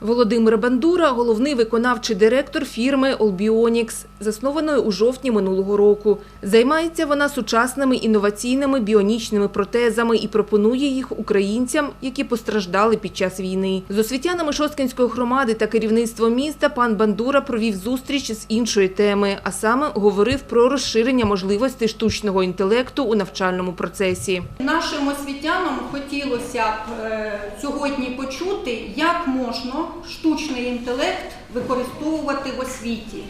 Володимир Бандура – головний виконавчий директор фірми Olbionics, заснованої у жовтні минулого року. Займається вона сучасними інноваційними біонічними протезами і пропонує їх українцям, які постраждали під час війни. З освітянами Шосткинської громади та керівництвом міста пан Бандура провів зустріч з іншої теми, а саме говорив про розширення можливостей штучного інтелекту у навчальному процесі. Нашим освітянам хотілося б е, сьогодні почути, як можна штучний інтелект використовувати в освіті.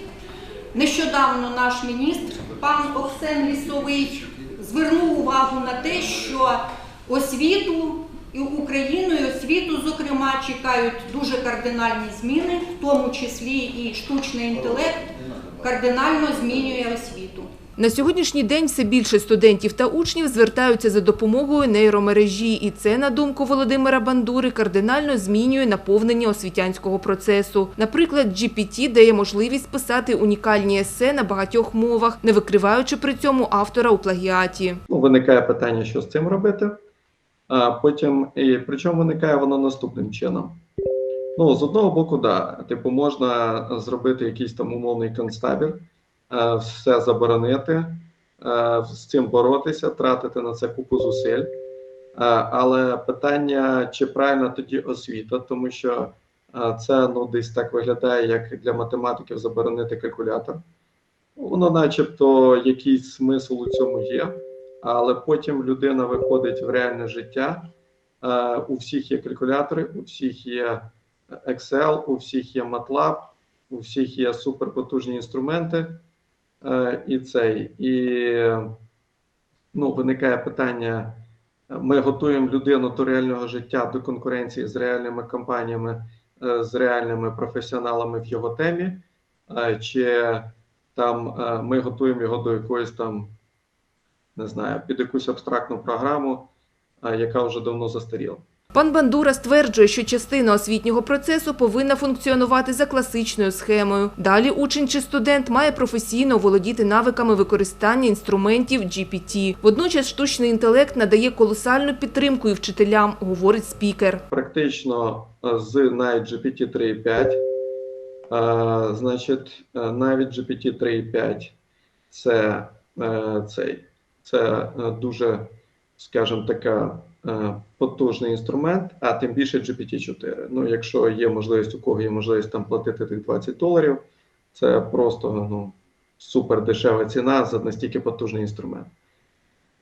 Нещодавно наш міністр, пан Оксен Лісовий, звернув увагу на те, що освіту і Україну, і освіту, зокрема, чекають дуже кардинальні зміни, в тому числі і штучний інтелект кардинально змінює освіту. На сьогоднішній день все більше студентів та учнів звертаються за допомогою нейромережі, і це, на думку Володимира Бандури, кардинально змінює наповнення освітянського процесу. Наприклад, GPT дає можливість писати унікальні есе на багатьох мовах, не викриваючи при цьому автора у плагіаті. Ну, виникає питання, що з цим робити. Потім, і причому виникає воно наступним чином. Ну, з одного боку, да, типу, можна зробити якийсь там умовний концтабір, е, все заборонити, е, з цим боротися, тратити на це купу зусиль. Е, Але питання, чи правильна тоді освіта, тому що це ну, десь так виглядає, як для математиків заборонити калькулятор. Воно, начебто, якийсь смисл у цьому є, але потім людина виходить в реальне життя. Е, У всіх є калькулятори, у всіх є Excel, у всіх є MATLAB, у всіх є суперпотужні інструменти. Е, І цей, і ну, виникає питання: ми готуємо людину до реального життя, до конкуренції з реальними компаніями, е, з реальними професіоналами в його темі, чи там ми готуємо його до якоїсь там, не знаю, під якусь абстрактну програму, яка вже давно застаріла. Пан Бандура стверджує, що частина освітнього процесу повинна функціонувати за класичною схемою. Далі учень чи студент має професійно володіти навиками використання інструментів GPT. Водночас штучний інтелект надає колосальну підтримку і вчителям, говорить спікер. Практично з навіть GPT 3.5, е, значить, навіть GPT 3.5 це, е, цей, це е, дуже, скажімо, така е, потужний інструмент, а тим більше GPT-4. Ну, якщо є можливість, у кого є можливість там платити тих 20 доларів, це просто ну, супер дешева ціна за настільки потужний інструмент.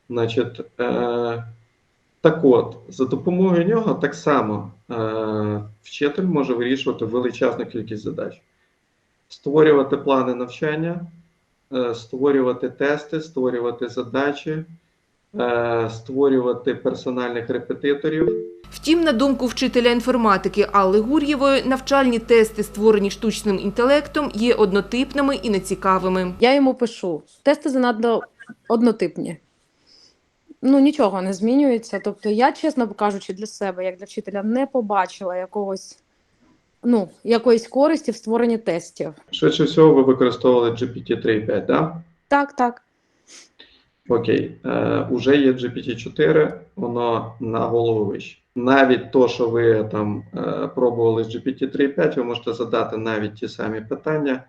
Значить, е, так от, за допомогою нього так само е, вчитель може вирішувати величезну кількість задач, створювати плани навчання, створювати тести, створювати задачі, е, створювати персональних репетиторів. Втім, на думку вчителя інформатики Алли Гур'євої, навчальні тести, створені штучним інтелектом, є однотипними і нецікавими. Я йому пишу: тести занадто однотипні. Ну, нічого не змінюється. Тобто, я, чесно кажучи, для себе, як для вчителя, не побачила якогось, ну, якоїсь користі в створенні тестів. Швидше всього, ви використовували GPT 3.5, да? Так, так. Окей, е, уже є GPT-4, воно на голову вище. Навіть то, що ви там е, пробували з GPT 3.5, ви можете задати навіть ті самі питання,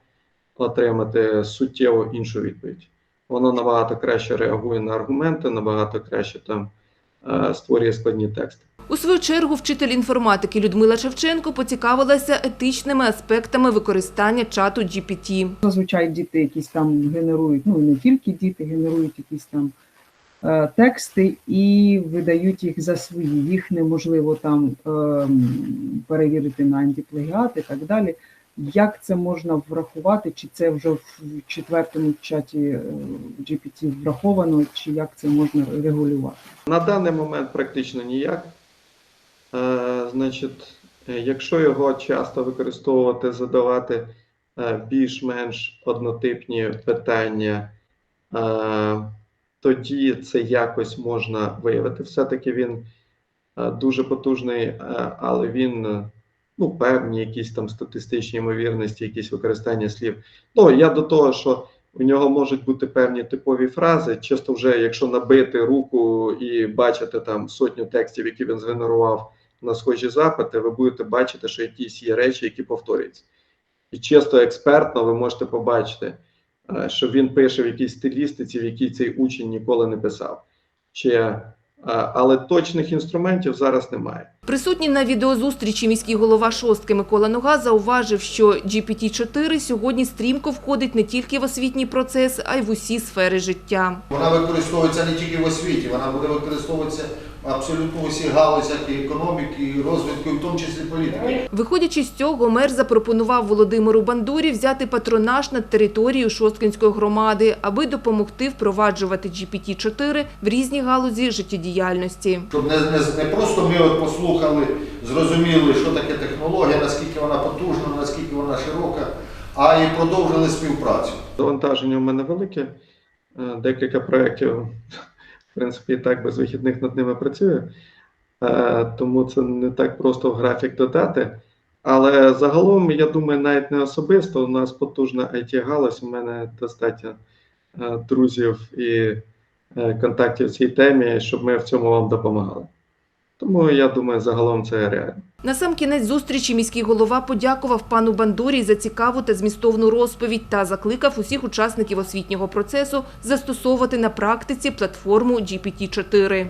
отримати суттєво іншу відповідь. Воно набагато краще реагує на аргументи, набагато краще там е, створює складні тексти. У свою чергу вчитель інформатики Людмила Шевченко поцікавилася етичними аспектами використання чату GPT. Зазвичай діти якісь там генерують, ну не тільки діти генерують якісь там е, тексти і видають їх за свої. Їх неможливо там ем, перевірити на антиплагіат і так далі. Як це можна врахувати? Чи це вже в четвертому чаті е, GPT враховано, чи як це можна регулювати? На даний момент практично ніяк. Е, значить, е, якщо його часто використовувати, задавати е, більш-менш однотипні питання, тоді це якось можна виявити. Все-таки він дуже потужний, але він ну, певні якісь там статистичні ймовірності, якісь використання слів. Ну, я до того, що у нього можуть бути певні типові фрази. Чисто вже, якщо набити руку і бачити там сотню текстів, які він згенерував на схожі запити, ви будете бачити, що якісь є речі, які повторюються. І чисто експертно ви можете побачити, е, що він пише в якійсь стилістиці, в якій цей учень ніколи не писав. Чи, е, але точних інструментів зараз немає. Присутній на відеозустрічі міський голова шостки Микола Нога зауважив, що GPT-4 сьогодні стрімко входить не тільки в освітній процес, а й в усі сфери життя. Вона використовується не тільки в освіті, вона буде використовуватися абсолютно у всіх галузях і економіки, і розвитку, і в тому числі політики. Виходячи з цього, мер запропонував Володимиру Бандурі взяти патронаж над територією Шосткинської громади, аби допомогти впроваджувати GPT-4 в різні галузі життєдіяльності. Щоб не, не, не просто ми от послухали, зрозуміли, що таке технологія, наскільки вона потужна, наскільки вона широка, а і продовжили співпрацю. Завантаження у мене велике, е, декілька проєктів, в принципі, і так без вихідних над ними працюю, Е, тому це не так просто в графік додати. Але загалом, я думаю, навіть не особисто. У нас потужна it галузь у мене достатньо е, друзів і е, контактів в цій темі, щоб ми в цьому вам допомагали. Тому я думаю, загалом це реально. На сам кінець зустрічі міський голова подякував пану Бандурі за цікаву та змістовну розповідь та закликав усіх учасників освітнього процесу застосовувати на практиці платформу GPT-4.